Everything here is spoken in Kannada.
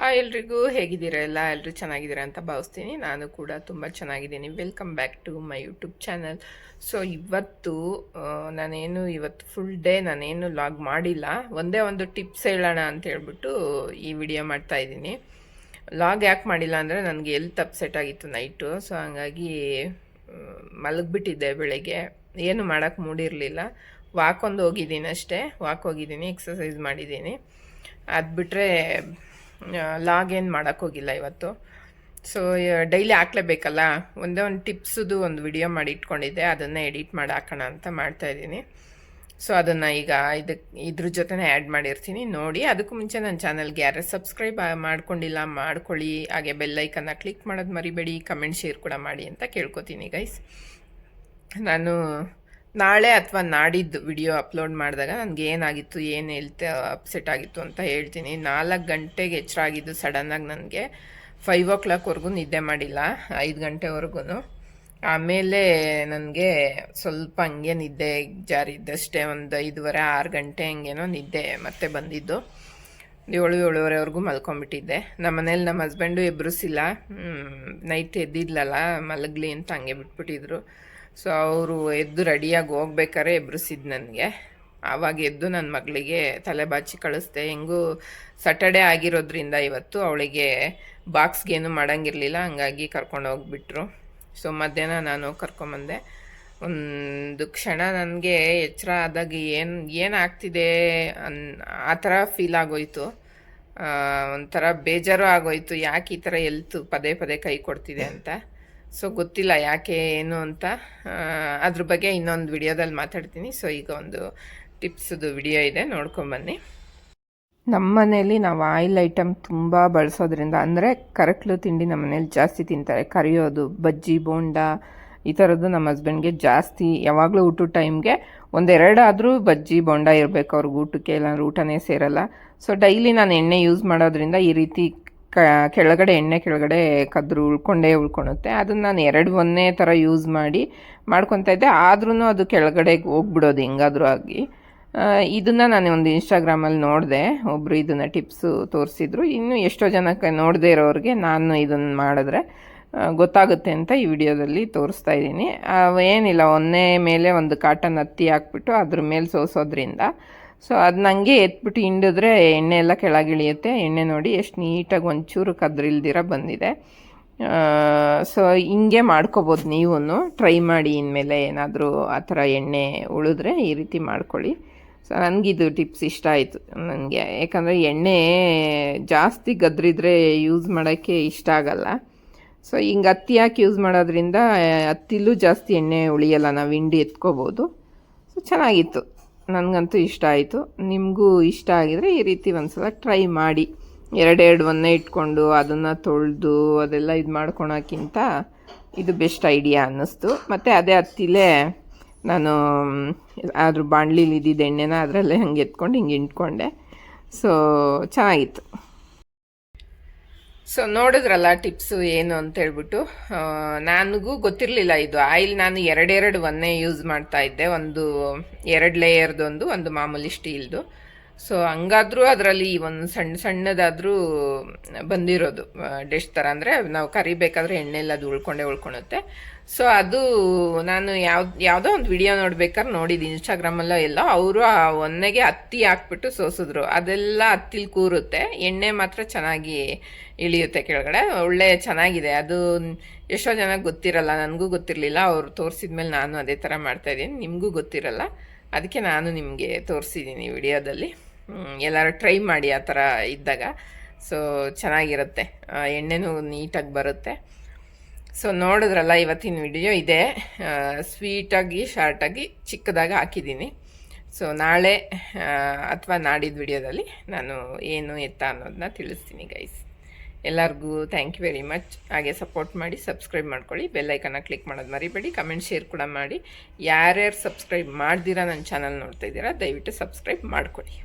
ಹಾಯ್ ಎಲ್ರಿಗೂ ಹೇಗಿದ್ದೀರಾ ಎಲ್ಲ? ಎಲ್ಲರೂ ಚೆನ್ನಾಗಿದ್ದೀರಾ ಅಂತ ಭಾವಿಸ್ತೀನಿ. ನಾನು ಕೂಡ ತುಂಬ ಚೆನ್ನಾಗಿದ್ದೀನಿ. Welcome back to my YouTube channel so ಇವತ್ತು ನಾನೇನು ಇವತ್ತು ಫುಲ್ ಡೇ ನಾನೇನು ಲಾಗ್ ಮಾಡಿಲ್ಲ. ಒಂದೇ ಒಂದು ಟಿಪ್ಸ್ ಹೇಳೋಣ ಅಂತ ಹೇಳ್ಬಿಟ್ಟು ಈ ವಿಡಿಯೋ ಮಾಡ್ತಾ ಇದ್ದೀನಿ. ಲಾಗ್ ಯಾಕೆ ಮಾಡಿಲ್ಲ ಅಂದರೆ ನನಗೆ ಎಲ್ತ್ ಅಪ್ಸೆಟ್ ಆಗಿತ್ತು ನೈಟು ಸೊ ಹಂಗಾಗಿ ಮಲಗಿಬಿಟ್ಟಿದ್ದೆ ಬೆಳಗ್ಗೆ. ಏನು ಮಾಡೋಕ್ಕೆ ಮೂಡಿರಲಿಲ್ಲ. ವಾಕ್ ಒಂದು ಹೋಗಿದ್ದೀನಿ ಅಷ್ಟೇ. ವಾಕ್ ಹೋಗಿದ್ದೀನಿ ಎಕ್ಸಸೈಸ್ ಮಾಡಿದ್ದೀನಿ. ಅದು ಬಿಟ್ಟರೆ ಲಾಗ್ ಏನು ಮಾಡೋಕ್ಕೋಗಿಲ್ಲ ಇವತ್ತು. ಸೊ ಡೈಲಿ ಹಾಕ್ಲೇಬೇಕಲ್ಲ? ಒಂದೇ ಒಂದು ಟಿಪ್ಸದು ಒಂದು ವಿಡಿಯೋ ಮಾಡಿ ಇಟ್ಕೊಂಡಿದ್ದೆ. ಅದನ್ನು ಎಡಿಟ್ ಮಾಡಿ ಹಾಕೋಣ ಅಂತ ಮಾಡ್ತಾಯಿದ್ದೀನಿ ಸೊ ಅದನ್ನು ಈಗ ಇದಕ್ಕೆ ಇದ್ರ ಜೊತೆನೇ ಆ್ಯಡ್ ಮಾಡಿರ್ತೀನಿ. ನೋಡಿ, ಅದಕ್ಕೂ ಮುಂಚೆ ನನ್ನ ಚಾನಲ್ಗೆ ಯಾರು ಸಬ್ಸ್ಕ್ರೈಬ್ ಮಾಡ್ಕೊಂಡಿಲ್ಲ, ಮಾಡ್ಕೊಳ್ಳಿ. ಹಾಗೆ ಬೆಲ್ಲೈಕನ್ನ ಕ್ಲಿಕ್ ಮಾಡೋದು ಮರಿಬೇಡಿ. ಕಮೆಂಟ್ ಶೇರ್ ಕೂಡ ಮಾಡಿ ಅಂತ ಕೇಳ್ಕೊತೀನಿ ಗೈಸ್ ನಾನು ನಾಳೆ ಅಥವಾ ನಾಡಿದ್ದು ವಿಡಿಯೋ ಅಪ್ಲೋಡ್ ಮಾಡಿದಾಗ ನನಗೆ ಏನಾಗಿತ್ತು, ಏನು ಹೇಳ್ತೆ ಅಪ್ಸೆಟ್ ಆಗಿತ್ತು ಅಂತ ಹೇಳ್ತೀನಿ. ನಾಲ್ಕು ಗಂಟೆಗೆ ಎಚ್ಚರ ಆಗಿದ್ದು ಸಡನ್ನಾಗಿ ನನಗೆ ಫೈವ್ ಓ ಕ್ಲಾಕ್ವರೆಗೂ ನಿದ್ದೆ ಮಾಡಿಲ್ಲ, ಐದು ಗಂಟೆವರೆಗೂ ಆಮೇಲೆ ನನಗೆ ಸ್ವಲ್ಪ ಹಂಗೆ ನಿದ್ದೆ ಜಾರಿದ್ದಷ್ಟೇ ಒಂದು ಐದುವರೆ, ಆರು ಗಂಟೆ ಹಂಗೇನೋ ನಿದ್ದೆ ಮತ್ತೆ ಬಂದಿದ್ದು. ಏಳು, ಏಳುವರೆವರೆಗೂ ಮಲ್ಕೊಂಬಿಟ್ಟಿದ್ದೆ. ನಮ್ಮ ಮನೇಲಿ ನಮ್ಮ ಹಸ್ಬೆಂಡು ಎಬ್ರಿಸಿಲ್ಲ ನೈಟ್ ಎದ್ದಿದ್ಲಲ್ಲ, ಮಲಗಲಿ ಅಂತ ಹಂಗೆ ಬಿಟ್ಬಿಟ್ಟಿದ್ರು. ಸೊ ಅವರು ಎದ್ದು ರೆಡಿಯಾಗಿ ಹೋಗ್ಬೇಕಾರೆ ಎಬ್ರಿಸಿದ್ದು ನನಗೆ. ಆವಾಗ ಎದ್ದು ನನ್ನ ಮಗಳಿಗೆ ತಲೆ ಬಾಚಿ ಕಳಿಸ್ದೆ. ಹೆಂಗೂ ಸಟರ್ಡೇ ಆಗಿರೋದ್ರಿಂದ ಇವತ್ತು ಅವಳಿಗೆ ಬಾಕ್ಸ್ಗೇನು ಮಾಡೋಂಗಿರಲಿಲ್ಲ, ಹಂಗಾಗಿ ಕರ್ಕೊಂಡು ಹೋಗ್ಬಿಟ್ರು. ಸೊ ಮಧ್ಯಾಹ್ನ ನಾನು ಕರ್ಕೊಂಬಂದೆ. ಒಂದು ಕ್ಷಣ ನನಗೆ ಎಚ್ಚರ ಆದಾಗ ಏನು ಏನಾಗ್ತಿದೆ ಅನ್, ಆ ಥರ ಫೀಲ್ ಆಗೋಯ್ತು. ಒಂಥರ ಬೇಜಾರು ಆಗೋಯ್ತು. ಯಾಕೆ ಈ ಥರ ಎಲ್ತು ಪದೇ ಪದೇ ಕೈ ಕೊಡ್ತಿದೆ ಅಂತ. ಸೊ ಗೊತ್ತಿಲ್ಲ ಯಾಕೆ, ಏನು ಅಂತ. ಅದ್ರ ಬಗ್ಗೆ ಇನ್ನೊಂದು ವಿಡಿಯೋದಲ್ಲಿ ಮಾತಾಡ್ತೀನಿ. ಸೊ ಈಗ ಒಂದು ಟಿಪ್ಸದು ವಿಡಿಯೋ ಇದೆ ನೋಡ್ಕೊಂಬನ್ನಿ ನಮ್ಮ ಮನೇಲಿ ನಾವು ಆಯಿಲ್ ಐಟಮ್ ತುಂಬ ಬಳಸೋದ್ರಿಂದ, ಅಂದರೆ ಕರಕ್ಲು ತಿಂಡಿ ನಮ್ಮ ಮನೇಲಿ ಜಾಸ್ತಿ ತಿಂತಾರೆ. ಕರಿಯೋದು, ಬಜ್ಜಿ, ಬೋಂಡ, ಈ ಥರದ್ದು ನಮ್ಮ ಹಸ್ಬೆಂಡ್ಗೆ ಜಾಸ್ತಿ, ಯಾವಾಗಲೂ ಊಟದ ಟೈಮ್ಗೆ ಒಂದೆರಡಾದರೂ ಬಜ್ಜಿ, ಬೋಂಡ ಇರಬೇಕು. ಅವ್ರಿಗೆ ಊಟಕ್ಕೆ ಇಲ್ಲಾಂದ್ರೆ ಊಟನೇ ಸೇರಲ್ಲ. ಸೊ ಡೈಲಿ ನಾನು ಎಣ್ಣೆ ಯೂಸ್ ಮಾಡೋದ್ರಿಂದ ಈ ರೀತಿ ಕ, ಕೆಳಗಡೆ ಎಣ್ಣೆ ಕೆಳಗಡೆ ಕದ್ರು ಉಳ್ಕೊಂಡೇ ಉಳ್ಕೊಳುತ್ತೆ ಅದನ್ನು ನಾನು ಎರಡು ಒಂದೇ ಥರ ಯೂಸ್ ಮಾಡಿ ಮಾಡ್ಕೊತಾ ಇದ್ದೆ. ಆದ್ರೂ ಅದು ಕೆಳಗಡೆ ಹೋಗ್ಬಿಡೋದು ಹೆಂಗಾದರೂ ಆಗಿ. ಇದನ್ನು ನಾನು ಒಂದು ಇನ್ಸ್ಟಾಗ್ರಾಮಲ್ಲಿ ನೋಡಿದೆ. ಒಬ್ಬರು ಇದನ್ನು ಟಿಪ್ಸು ತೋರಿಸಿದ್ರು. ಇನ್ನು ಎಷ್ಟೋ ಜನಕ್ಕೆ ನೋಡದೇ ಇರೋರಿಗೆ ನಾನು ಇದನ್ನು ಮಾಡಿದ್ರೆ ಗೊತ್ತಾಗುತ್ತೆ ಅಂತ ಈ ವಿಡಿಯೋದಲ್ಲಿ ತೋರಿಸ್ತಾ ಇದ್ದೀನಿ. ಏನಿಲ್ಲ, ಒಂದೇ ಮೇಲೆ ಒಂದು ಕಾಟನ್ ಹತ್ತಿ ಹಾಕ್ಬಿಟ್ಟು ಅದ್ರ ಮೇಲೆ ಸೋಸೋದ್ರಿಂದ ಸೊ ಅದು ನನಗೆ ಎತ್ಬಿಟ್ಟು ಹಿಂಡಿದ್ರೆ ಎಣ್ಣೆ ಎಲ್ಲ ಕೆಳಗಿಳಿಯುತ್ತೆ ಎಣ್ಣೆ ನೋಡಿ ಎಷ್ಟು ನೀಟಾಗಿ ಒಂಚೂರು ಕದ್ರಿಲ್ದಿರ ಬಂದಿದೆ. ಸೊ ಹಿಂಗೆ ಮಾಡ್ಕೋಬೋದು ನೀವೂ ಟ್ರೈ ಮಾಡಿ ಇನ್ಮೇಲೆ ಏನಾದರೂ ಆ ಥರ ಎಣ್ಣೆ ಉಳಿದ್ರೆ ಈ ರೀತಿ ಮಾಡ್ಕೊಳ್ಳಿ. ಸೊ ನನಗಿದು ಟಿಪ್ಸ್ ಇಷ್ಟ ಆಯಿತು ನನಗೆ. ಯಾಕಂದರೆ ಎಣ್ಣೆ ಜಾಸ್ತಿ ಗದ್ರಿದ್ರೆ ಯೂಸ್ ಮಾಡೋಕ್ಕೆ ಇಷ್ಟ ಆಗಲ್ಲ. ಸೊ ಹಿಂಗೆ ಹತ್ತಿ ಹಾಕಿ ಯೂಸ್ ಮಾಡೋದ್ರಿಂದ ಹತ್ತಿಲೂ ಜಾಸ್ತಿ ಎಣ್ಣೆ ಉಳಿಯಲ್ಲ. ನಾವು ಹಿಂಡಿ ಎತ್ಕೋಬೋದು. ಸೊ ಚೆನ್ನಾಗಿತ್ತು. ನನಗಂತೂ ಇಷ್ಟ ಆಯಿತು. ನಿಮಗೂ ಇಷ್ಟ ಆಗಿದರೆ ಈ ರೀತಿ ಒಂದ್ಸಲ ಟ್ರೈ ಮಾಡಿ. ಎರಡೆರಡು ಒಂದೇ ಇಟ್ಕೊಂಡು ಅದನ್ನು ತೊಳೆದು ಅದೆಲ್ಲ ಇದು ಮಾಡ್ಕೊಳೋಕ್ಕಿಂತ ಇದು ಬೆಸ್ಟ್ ಐಡಿಯಾ ಅನ್ನಿಸ್ತು. ಮತ್ತು ಅದೇ ಹತ್ತಿಲೇ ನಾನು ಅದ್ರ ಬಾಣಲಿಲಿ ಎಣ್ಣೆನ ಅದರಲ್ಲೇ ಹಂಗೆ ಎತ್ಕೊಂಡು ಹಿಂಗೆ ಇಟ್ಕೊಂಡೆ ಸೊ ಚೆನ್ನಾಗಿತ್ತು. ಸೊ ನೋಡಿದ್ರಲ್ಲ ಟಿಪ್ಸು ಏನು ಅಂತ ಹೇಳ್ಬಿಟ್ಟು ನನಗೂ ಗೊತ್ತಿರಲಿಲ್ಲ ಇದು. ಆಯಿಲ್ ನಾನು ಎರಡೆರಡು ಒಂದೇ ಯೂಸ್ ಮಾಡ್ತಾ ಇದ್ದೆ. ಒಂದು, ಎರಡು ಲೇಯರ್ದೊಂದು ಒಂದು ಮಾಮೂಲಿ ಸ್ಟೀಲ್ದು ಸೊ ಹಂಗಾದ್ರೂ ಅದರಲ್ಲಿ ಒಂದು ಸಣ್ಣ ಸಣ್ಣದಾದರೂ ಬಂದಿರೋದು ಡಿಶ್ ಥರ ಅಂದರೆ ನಾವು ಕರಿಬೇಕಾದ್ರೆ ಎಣ್ಣೆ ಎಲ್ಲ ಅದು ಉಳ್ಕೊಂಡೇ ಉಳ್ಕೊಳುತ್ತೆ ಸೊ ಅದು ನಾನು ಯಾವ ಯಾವುದೋ ಒಂದು ವಿಡಿಯೋ ನೋಡ್ಬೇಕಾದ್ರೆ ನೋಡಿದ್ದು ಇನ್ಸ್ಟಾಗ್ರಾಮಲ್ಲ ಎಲ್ಲ. ಅವರು ಆ ಒನ್ನೆಗೆ ಹತ್ತಿ ಹಾಕ್ಬಿಟ್ಟು ಸೋಸಿದ್ರು. ಅದೆಲ್ಲ ಹತ್ತಿಲಿ ಕೂರುತ್ತೆ. ಎಣ್ಣೆ ಮಾತ್ರ ಚೆನ್ನಾಗಿ ಇಳಿಯುತ್ತೆ ಕೆಳಗಡೆ. ಒಳ್ಳೆ ಚೆನ್ನಾಗಿದೆ. ಅದು ಎಷ್ಟೋ ಜನ ಗೊತ್ತಿರಲ್ಲ, ನನಗೂ ಗೊತ್ತಿರಲಿಲ್ಲ. ಅವ್ರು ತೋರಿಸಿದ್ಮೇಲೆ ನಾನು ಅದೇ ಥರ ಮಾಡ್ತಾಯಿದ್ದೀನಿ ನಿಮಗೂ ಗೊತ್ತಿರಲ್ಲ. ಅದಕ್ಕೆ ನಾನು ನಿಮಗೆ ತೋರಿಸಿದ್ದೀನಿ ವಿಡಿಯೋದಲ್ಲಿ ಎಲ್ಲರೂ ಟ್ರೈ ಮಾಡಿ ಆ ಥರ ಇದ್ದಾಗ. ಸೊ ಚೆನ್ನಾಗಿರುತ್ತೆ. ಎಣ್ಣೆನೂ ನೀಟಾಗಿ ಬರುತ್ತೆ. ಸೊ ನೋಡಿದ್ರಲ್ಲ, ಇವತ್ತಿನ ವಿಡಿಯೋ ಇದೆ. ಸ್ವೀಟಾಗಿ ಶಾರ್ಟಾಗಿ ಚಿಕ್ಕದಾಗಿ ಹಾಕಿದ್ದೀನಿ. ಸೊ ನಾಳೆ ಅಥವಾ ನಾಡಿದ ವಿಡಿಯೋದಲ್ಲಿ ನಾನು ಏನು ಎತ್ತ ಅನ್ನೋದನ್ನ ತಿಳಿಸ್ತೀನಿ ಗೈಸ್ ಎಲ್ಲರಿಗೂ ಥ್ಯಾಂಕ್ ಯು ವೆರಿ ಮಚ್ ಹಾಗೆ ಸಪೋರ್ಟ್ ಮಾಡಿ ಸಬ್ಸ್ಕ್ರೈಬ್ ಮಾಡ್ಕೊಳ್ಳಿ. ಬೆಲ್ಲೈಕನ್ನ ಕ್ಲಿಕ್ ಮಾಡೋದು ಮರಿಬೇಡಿ. ಕಮೆಂಟ್ ಶೇರ್ ಕೂಡ ಮಾಡಿ. ಯಾರ್ಯಾರು ಸಬ್ಸ್ಕ್ರೈಬ್ ಮಾಡ್ದಿರಾ ನನ್ನ ಚಾನಲ್ ನೋಡ್ತಾ ಇದ್ದೀರಾ, ದಯವಿಟ್ಟು ಸಬ್ಸ್ಕ್ರೈಬ್ ಮಾಡ್ಕೊಳ್ಳಿ.